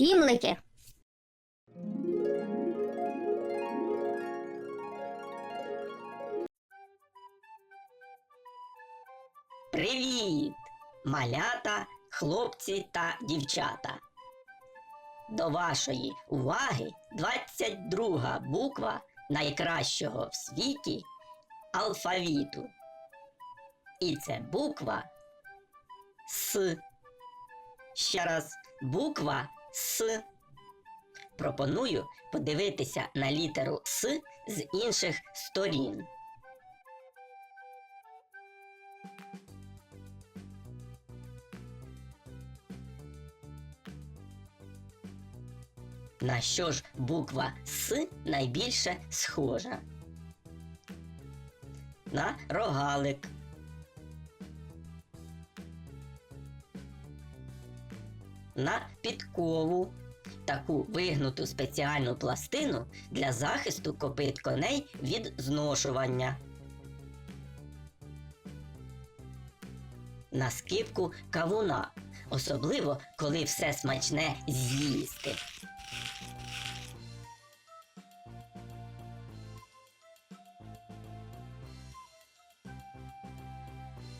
Сімлики. Привіт! Малята, хлопці та дівчата. До вашої уваги 22 буква найкращого в світі алфавіту. І це буква С. Ще раз буква С. Пропоную подивитися на літеру С з інших сторін. На що ж буква С найбільше схожа? На рогалик. На підкову. Таку вигнуту спеціальну пластину для захисту копит коней від зношування. На скипку кавуна, особливо коли все смачне з'їсти.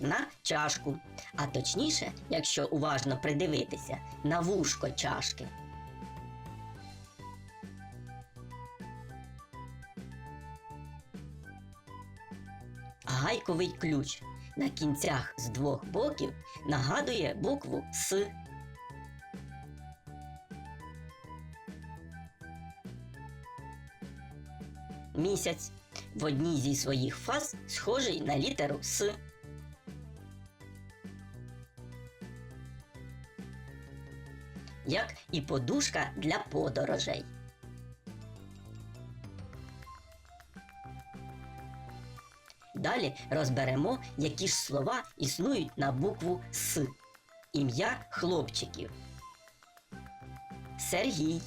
на чашку, а точніше, якщо уважно придивитися, на вушко чашки. Гайковий ключ на кінцях з двох боків нагадує букву С. Місяць в одній зі своїх фаз схожий на літеру С. як і подушка для подорожей. Далі розберемо, які ж слова існують на букву С. Ім'я хлопчиків. Сергій.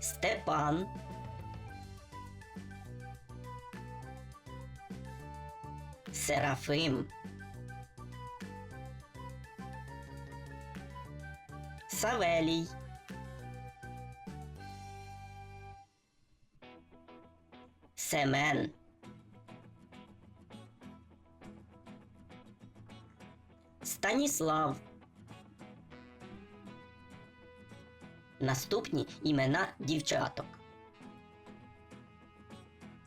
Степан. Серафим. Савелій. Семен. Станіслав. Наступні імена дівчаток.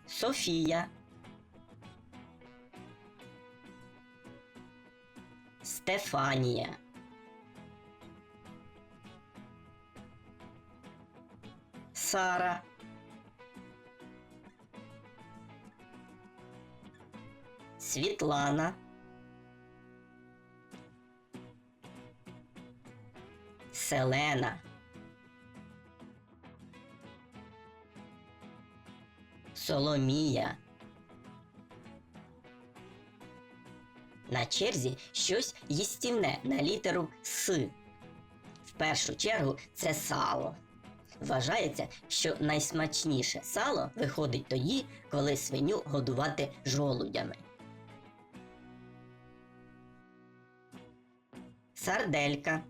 Софія. Стефанія. Сара. Світлана. Селена. Соломія. На черзі щось їстівне на літеру С. В першу чергу це сало. Вважається, що найсмачніше сало виходить тоді, коли свиню годувати жолудями. Сарделька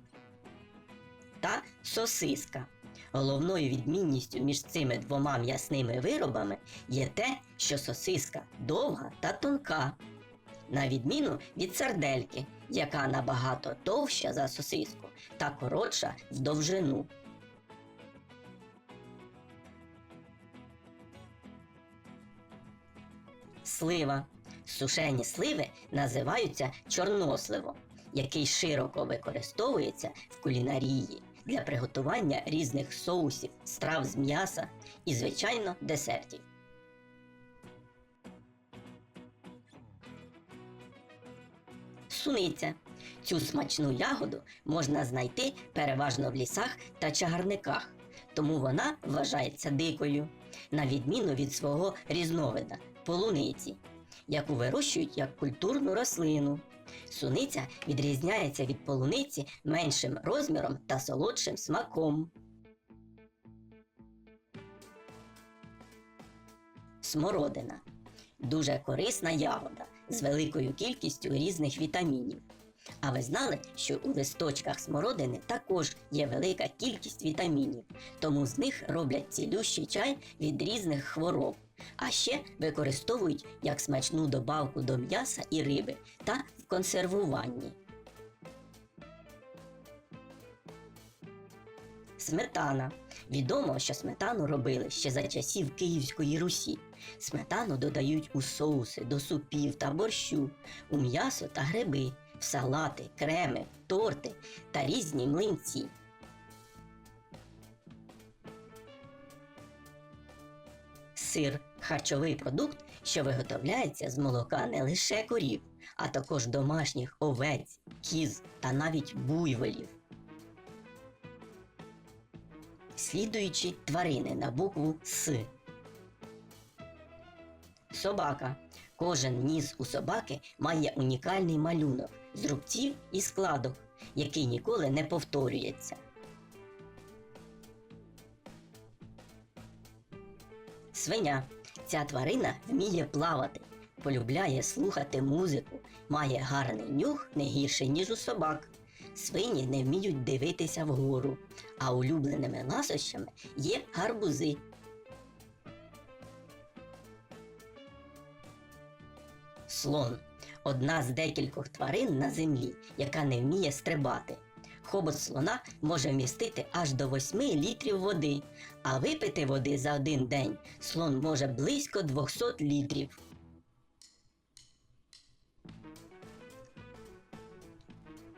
та сосиска. Головною відмінністю між цими двома м'ясними виробами є те, що сосиска довга та тонка, на відміну від сардельки, яка набагато товща за сосиску та коротша в довжину. Слива. Сушені сливи називаються чорносливом, який широко використовується в кулінарії для приготування різних соусів, страв з м'яса і, звичайно, десертів. Суниця. Цю смачну ягоду можна знайти переважно в лісах та чагарниках, тому вона вважається дикою, на відміну від свого різновида полуниці, яку вирощують як культурну рослину. Суниця відрізняється від полуниці меншим розміром та солодшим смаком. Смородина дуже корисна ягода з великою кількістю різних вітамінів. А ви знали, що у листочках смородини також є велика кількість вітамінів, тому з них роблять цілющий чай від різних хвороб. А ще використовують як смачну добавку до м'яса і риби та в консервуванні. Сметана. Відомо, що сметану робили ще за часів Київської Русі. Сметану додають у соуси, до супів та борщу, у м'ясо та гриби, в салати, креми, торти та різні млинці. Сир харчовий продукт, що виготовляється з молока не лише корів, а також домашніх овець, кіз та навіть буйволів. Слідуючі тварини на букву С. Собака. Кожен ніс у собаки має унікальний малюнок з рубців і складок, який ніколи не повторюється. Свиня. Ця тварина вміє плавати, полюбляє слухати музику, має гарний нюх не гірший, ніж у собак. Свині не вміють дивитися вгору, а улюбленими ласощами є гарбузи. Слон одна з декількох тварин на землі, яка не вміє стрибати. Хобот слона може вмістити аж до 8 літрів води, а випити води за один день слон може близько 200 літрів.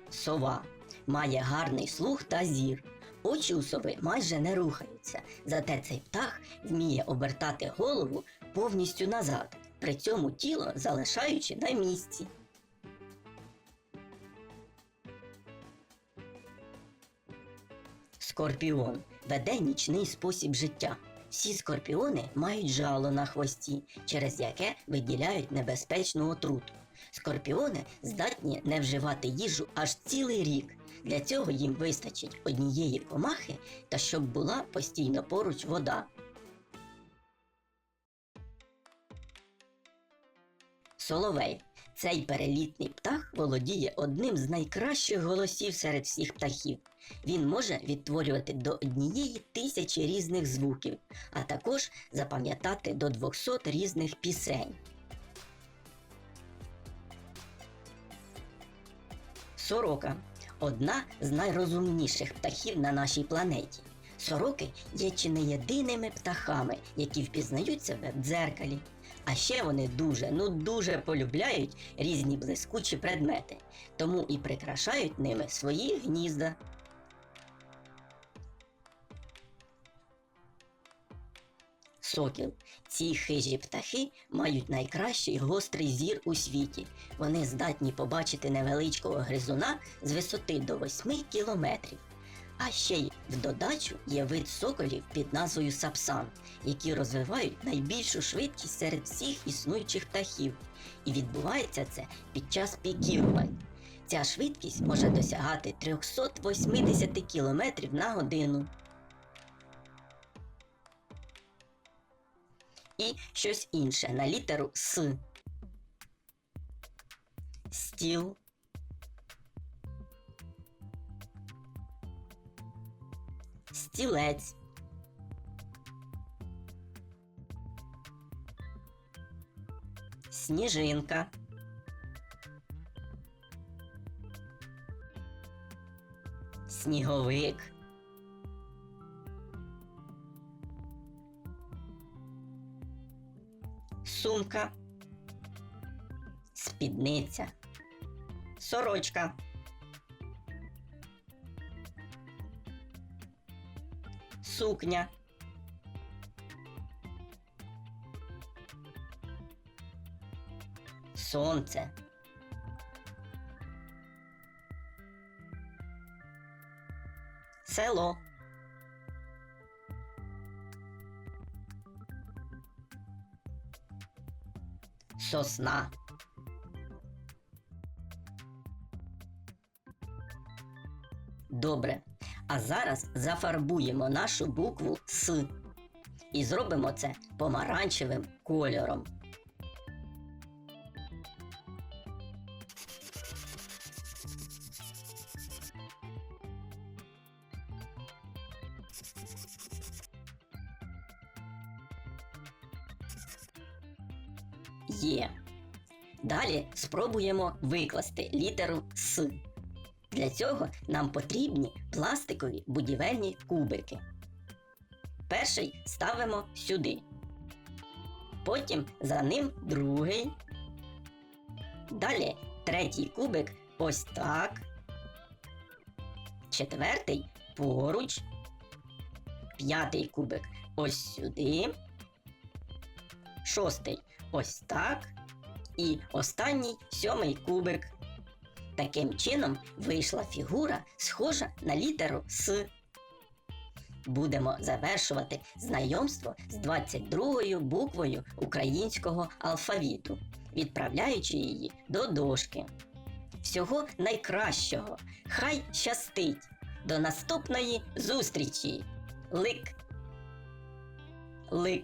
Сова має гарний слух та зір. Очі у сови майже не рухаються, зате цей птах вміє обертати голову повністю назад, при цьому тіло залишаючи на місці. Скорпіон веде нічний спосіб життя. Всі скорпіони мають жало на хвості, через яке виділяють небезпечну отруту. Скорпіони здатні не вживати їжу аж цілий рік. Для цього їм вистачить однієї комахи та щоб була постійно поруч вода. Соловей. Цей перелітний птах володіє одним з найкращих голосів серед всіх птахів. Він може відтворювати до однієї тисячі різних звуків, а також запам'ятати до 200 різних пісень. Сорока одна з найрозумніших птахів на нашій планеті. Сороки є чи не єдиними птахами, які впізнають себе в дзеркалі. А ще вони дуже, ну дуже полюбляють різні блискучі предмети, тому і прикрашають ними свої гнізда. Сокіл. Ці хижі птахи мають найкращий гострий зір у світі. Вони здатні побачити невеличкого гризуна з висоти до 8 кілометрів. А ще й в додачу є вид соколів під назвою сапсан, які розвивають найбільшу швидкість серед всіх існуючих птахів. І відбувається це під час пікірувань. Ця швидкість може досягати 380 км на годину. І щось інше на літеру С. Стіл. Стілець. Сніжинка. Сніговик. Сумка. Спідниця. Сорочка. Сукня. Сонце. Село. Сосна. Добре. А зараз зафарбуємо нашу букву С і зробимо це помаранчевим кольором. Є. Далі спробуємо викласти літеру С. Для цього нам потрібні пластикові будівельні кубики. Перший ставимо сюди. Потім за ним другий. Далі третій кубик ось так. Четвертий поруч. П'ятий кубик ось сюди. Шостий ось так. І останній сьомий кубик. Таким чином вийшла фігура, схожа на літеру С. Будемо завершувати знайомство з 22-ю буквою українського алфавіту, відправляючи її до дошки. Всього найкращого! Хай щастить! До наступної зустрічі! Лик! Лик!